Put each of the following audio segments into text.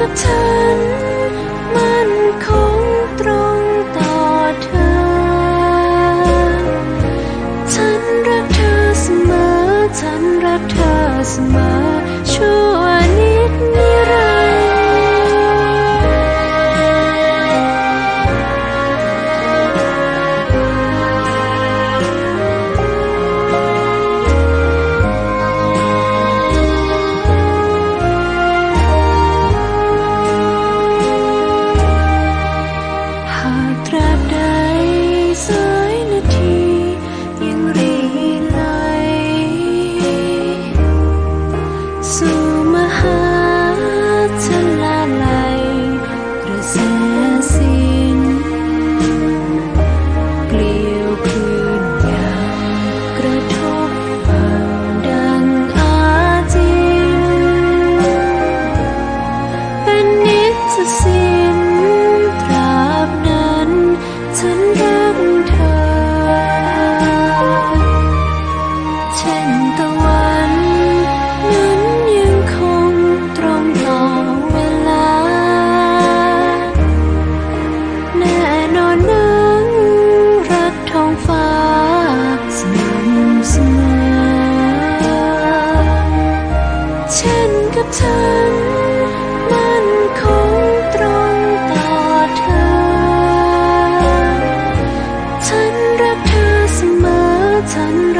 กับฉัน มันคงตรงต่อเธอ ฉันรักเธอเสมอ ฉันรักเธอเสมอช่ว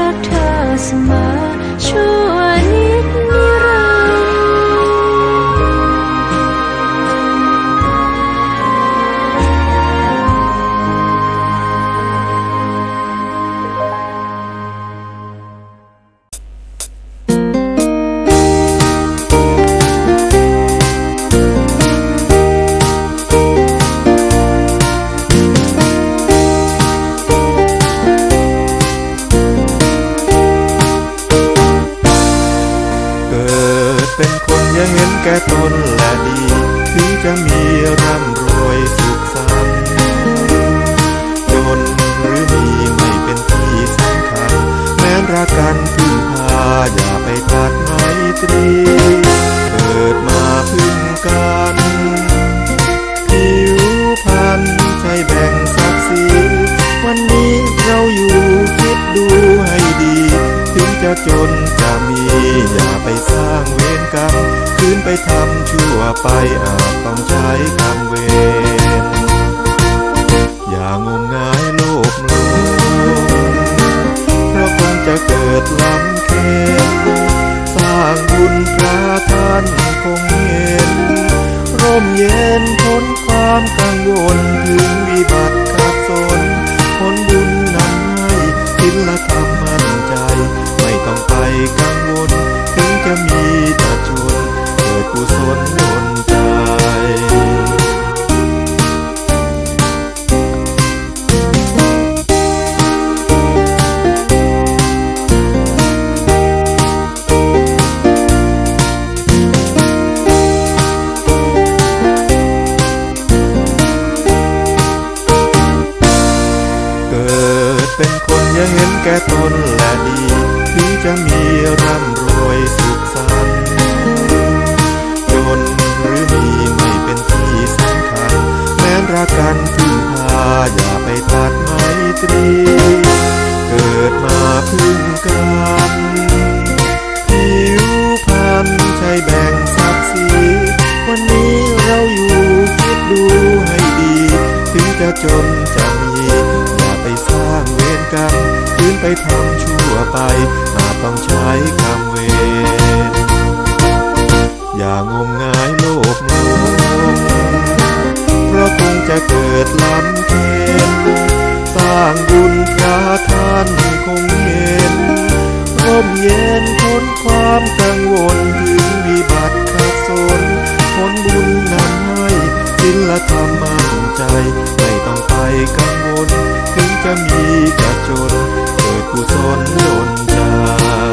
รักเธอเสมอชั่วนิ กิดเป็นคนย่าเห็นแก่ตนและดี ถึงจะมีร่ำรวยสุขสันต์จนหรือมีไม่เป็นที่สำคัญ แม้รักกันพึ่งพาอย่าไปตัดไมตรีเกิดมาพึ่งกันผิวพันธ์ใช่แบ่งศักดิ์ศรีวันนี้เราอยู่คิดดูให้ดี ถึงจะจนจะมี อย่าไปสร้างเวรกรรมคืนไปทำชั่วไปอาจต้องใช้กรรมเวรอย่างมงายโลกโลกเพราะคงจะเกิดล้ำเค็นสร้างบุญพระท่านคงเห็น ร่มเย็นพ้นความกังวลถึงวิบัติขัดสนผลบุญนำให้ศีลธรรม กังวล ถึงจะมีแต่ชนเกิดกุศลดลใจเกิดเป็นคนอย่าเห็นแก่ตนและดี ถึงจะมี กกันพึ่งพาอย่าไปตัดไมตรี เกิดมาพึ่งกัน มเย็นพ้นความกังวลถึงวิบัติขัดสนผลบุญนำให้ศิลธรรมมั่นใจ ไม่ต้องไปกังวล ถึงจะมีกระจนเกิดกุศลดลใจ